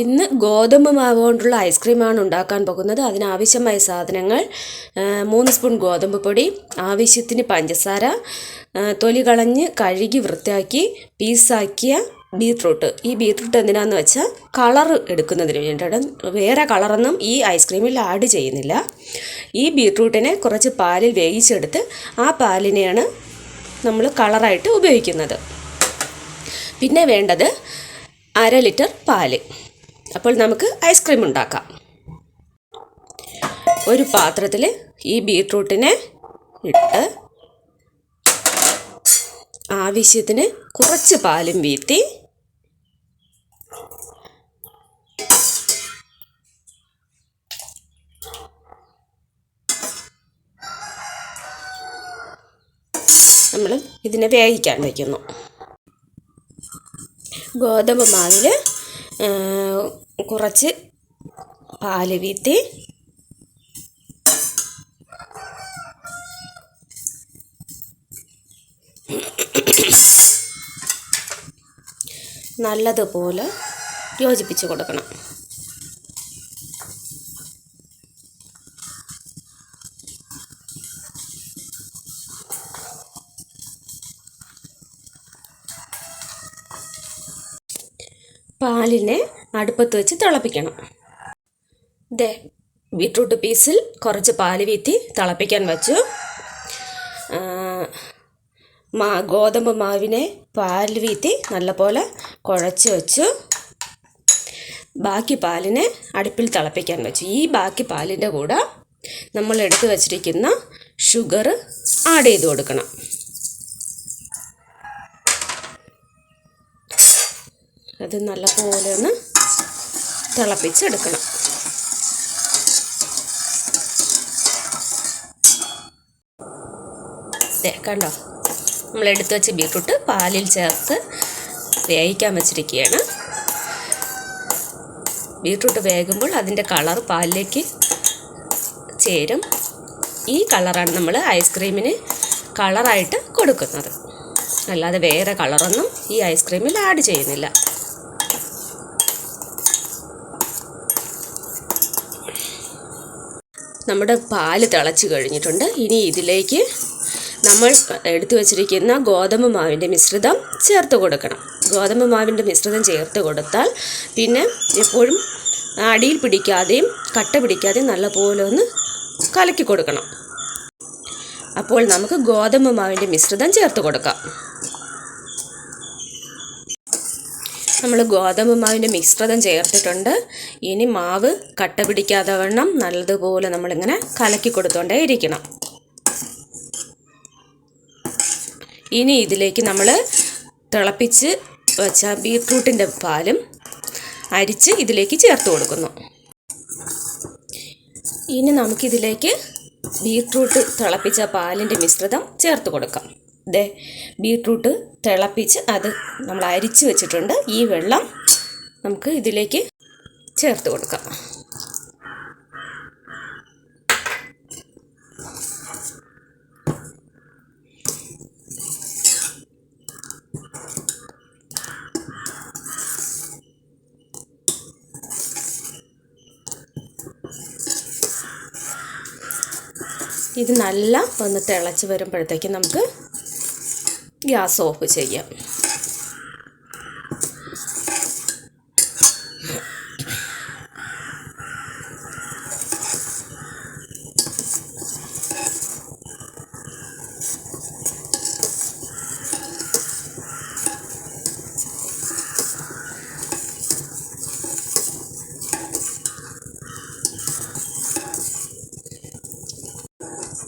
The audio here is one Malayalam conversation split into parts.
ഇന്ന് ഗോതമ്പ് മാവ് കൊണ്ടുള്ള ഐസ്ക്രീമാണ് ഉണ്ടാക്കാൻ പോകുന്നത്. അതിനാവശ്യമായ സാധനങ്ങൾ മൂന്ന് സ്പൂൺ ഗോതമ്പ് പൊടി ആവശ്യത്തിന് പഞ്ചസാര തൊലി കളഞ്ഞ് കഴുകി വൃത്തിയാക്കി പീസാക്കിയ ബീട്രൂട്ട്. ഈ ബീട്രൂട്ട് എന്തിനാന്ന് വെച്ചാൽ കളർ എടുക്കുന്നതിന് വേണ്ടിയിട്ട് വേറെ കളറൊന്നും ഈ ഐസ്ക്രീമിൽ ആഡ് ചെയ്യുന്നില്ല. ഈ ബീട്രൂട്ടിനെ കുറച്ച് പാലിൽ വേവിച്ചെടുത്ത് ആ പാലിനെയാണ് നമ്മൾ കളറായിട്ട് ഉപയോഗിക്കുന്നത്. പിന്നെ വേണ്ടത് അര ലിറ്റർ പാൽ. അപ്പോൾ നമുക്ക് ഐസ്ക്രീം ഉണ്ടാക്കാം. ഒരു പാത്രത്തിൽ ഈ ബീട്രൂട്ടിനെ ഇട്ട് ആവശ്യത്തിന് കുറച്ച് പാലും വീത്തി നമ്മൾ ഇതിനെ വേവിക്കാൻ വയ്ക്കുന്നു. ഗോതമ്പ് മാവിൽ കുറച്ച് പാൽ വീത്തി നല്ലതുപോലെ യോജിപ്പിച്ച് കൊടുക്കണം. പാലിനെ അടുപ്പത്ത് വെച്ച് തിളപ്പിക്കണം. ദേ ബീട്രൂട്ട് പീസിൽ കുറച്ച് പാൽ വീത്തി തിളപ്പിക്കാൻ വച്ചു. മാ ഗോതമ്പ് മാവിനെ പാൽ വീത്തി നല്ലപോലെ കുഴച്ച് വെച്ചു. ബാക്കി പാലിനെ അടുപ്പിൽ തിളപ്പിക്കാൻ വെച്ചു. ഈ ബാക്കി പാലിന്റെ കൂടെ നമ്മൾ എടുത്തു വച്ചിരിക്കുന്ന ഷുഗർ ആഡ് ചെയ്ത് കൊടുക്കണം. അത് നല്ലപോലെ ഒന്ന് തിളപ്പിച്ചെടുക്കണം. കണ്ടോ? നമ്മൾ എടുത്തു വെച്ച് ബീട്രൂട്ട് പാലിൽ ചേർത്ത് വേവിക്കാൻ വെച്ചിരിക്കുകയാണ്. ബീട്രൂട്ട് വേകുമ്പോൾ അതിന്റെ കളർ പാലിലേക്ക് ചേരും. ഈ കളറാണ് നമ്മൾ ഐസ്ക്രീമിന് കളറായിട്ട് കൊടുക്കുന്നത്. അല്ലാതെ വേറെ കളറൊന്നും ഈ ഐസ്ക്രീമിൽ ആഡ് ചെയ്യുന്നില്ല. നമ്മുടെ പാൽ തിളച്ച് കഴിഞ്ഞിട്ടുണ്ട്. ഇനി ഇതിലേക്ക് നമ്മൾ എടുത്തു വച്ചിരിക്കുന്ന ഗോതമ്പ് മാവിന്റെ മിശ്രിതം ചേർത്ത് കൊടുക്കണം. ഗോതമ്പ് മാവിന്റെ മിശ്രിതം ചേർത്ത് കൊടുത്താൽ പിന്നെ എപ്പോഴും അടിയിൽ പിടിക്കാതെയും കട്ട പിടിക്കാതെയും നല്ലപോലെ ഒന്ന് കലക്കി കൊടുക്കണം. അപ്പോൾ നമുക്ക് ഗോതമ്പ് മാവിന്റെ മിശ്രിതം ചേർത്ത് കൊടുക്കാം. നമ്മൾ ഗോതമ്പ് മാവിന്റെ മിശ്രിതം ചേർത്തിട്ടുണ്ട്. ഇനി മാവ് കട്ട പിടിക്കാതെ വണ്ണം നല്ലതുപോലെ നമ്മളിങ്ങനെ കലക്കി കൊടുത്തോണ്ടേ ഇരിക്കണം. ഇനി ഇതിലേക്ക് നമ്മൾ തിളപ്പിച്ച് വെച്ച ബീട്രൂട്ടിന്റെ പാലും അരിച്ച് ഇതിലേക്ക് ചേർത്ത് കൊടുക്കുന്നു. ഇനി നമുക്കിതിലേക്ക് ബീട്രൂട്ട് തിളപ്പിച്ച പാലിന്റെ മിശ്രിതം ചേർത്ത് കൊടുക്കാം. ദേ ബീട്രൂട്ട് തിളപ്പിച്ച് അത് നമ്മൾ അരിച്ച് വെച്ചിട്ടുണ്ട്. ഈ വെള്ളം നമുക്ക് ഇതിലേക്ക് ചേർത്ത് കൊടുക്കാം. ഇത് നല്ല ഒന്ന് തിളച്ച് വരുമ്പോഴത്തേക്കും നമുക്ക് ഗ്യാസ് ഓഫ് ചെയ്യാം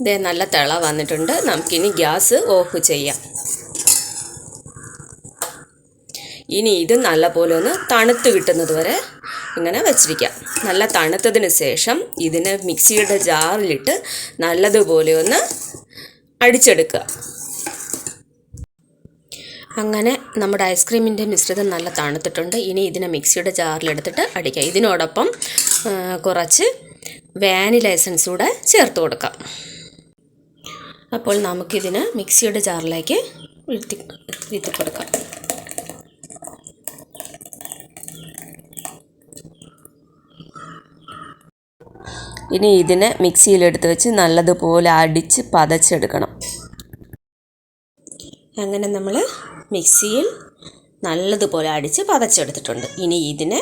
ഇതേ നല്ല തിള വന്നിട്ടുണ്ട്. നമുക്കിനി ഗ്യാസ് ഓഫ് ചെയ്യാം. ഇനി ഇത് നല്ലപോലെ ഒന്ന് തണുത്ത് കിട്ടുന്നത് വരെ ഇങ്ങനെ വെച്ചിരിക്കാം. നല്ല തണുത്തതിന് ശേഷം ഇതിനെ മിക്സിയുടെ ജാറിലിട്ട് നല്ലതുപോലെ ഒന്ന് അടിച്ചെടുക്കുക. അങ്ങനെ നമ്മുടെ ഐസ്ക്രീമിന്റെ മിശ്രിതം നല്ല തണുത്തിട്ടുണ്ട്. ഇനി ഇതിനെ മിക്സിയുടെ ജാറിലെടുത്തിട്ട് അടിക്കുക. ഇതിനോടൊപ്പം കുറച്ച് വാനില എസൻസ് കൂടെ ചേർത്ത് കൊടുക്കാം. അപ്പോൾ നമുക്കിതിന് മിക്സിയുടെ ജാറിലേക്ക് വീഴ്ത്തി വീഴ്ത്തി കൊടുക്കാം. ഇനി ഇതിനെ മിക്സിയിലെടുത്ത് വെച്ച് നല്ലതുപോലെ അടിച്ച് പതച്ചെടുക്കണം. അങ്ങനെ നമ്മൾ മിക്സിയിൽ നല്ലതുപോലെ അടിച്ച് പതച്ചെടുത്തിട്ടുണ്ട്. ഇനി ഇതിനെ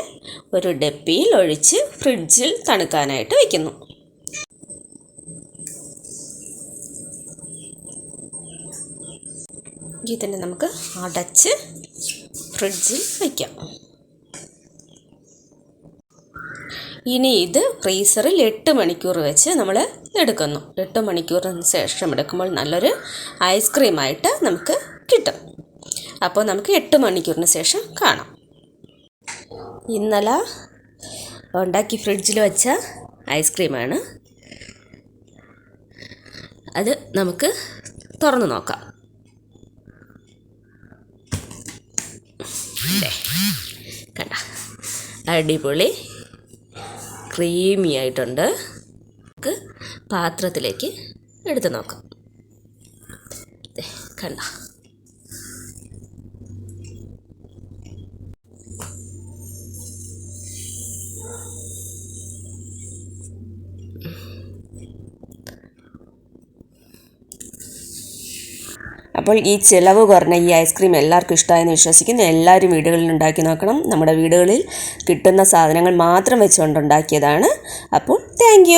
ഒരു ഡപ്പിയിൽ ഒഴിച്ച് ഫ്രിഡ്ജിൽ തണുക്കാനായിട്ട് വയ്ക്കുന്നു ഇതിനെ നമുക്ക് അടച്ച് ഫ്രിഡ്ജിൽ വയ്ക്കാം ഇനി ഇത് ഫ്രീസറിൽ എട്ട് മണിക്കൂർ വെച്ച് നമ്മൾ എടുക്കുന്നു. എട്ട് മണിക്കൂറിന് ശേഷം എടുക്കുമ്പോൾ നല്ലൊരു ഐസ്ക്രീമായിട്ട് നമുക്ക് കിട്ടും. അപ്പോൾ നമുക്ക് എട്ട് മണിക്കൂറിന് ശേഷം കാണാം. ഇന്നലെ ഉണ്ടാക്കി ഫ്രിഡ്ജിൽ വെച്ച ഐസ്ക്രീമാണ് അത് നമുക്ക് തുറന്ന് നോക്കാം. കണ്ട. അടിപൊളി ക്രീമി ആയിട്ടുണ്ട്. നമുക്ക് പാത്രത്തിലേക്ക് എടുത്ത് നോക്കാം. കണ്ട? അപ്പോൾ ഈ ചിലവ് കുറഞ്ഞ ഈ ഐസ്ക്രീം എല്ലാവർക്കും ഇഷ്ടമായെന്ന് വിശ്വസിക്കുന്നു. എല്ലാവരും വീടുകളിൽ ഉണ്ടാക്കി നോക്കണം. നമ്മുടെ വീടുകളിൽ കിട്ടുന്ന സാധനങ്ങൾ മാത്രം വെച്ചുകൊണ്ട് ഉണ്ടാക്കിയതാണ്. അപ്പോൾ താങ്ക്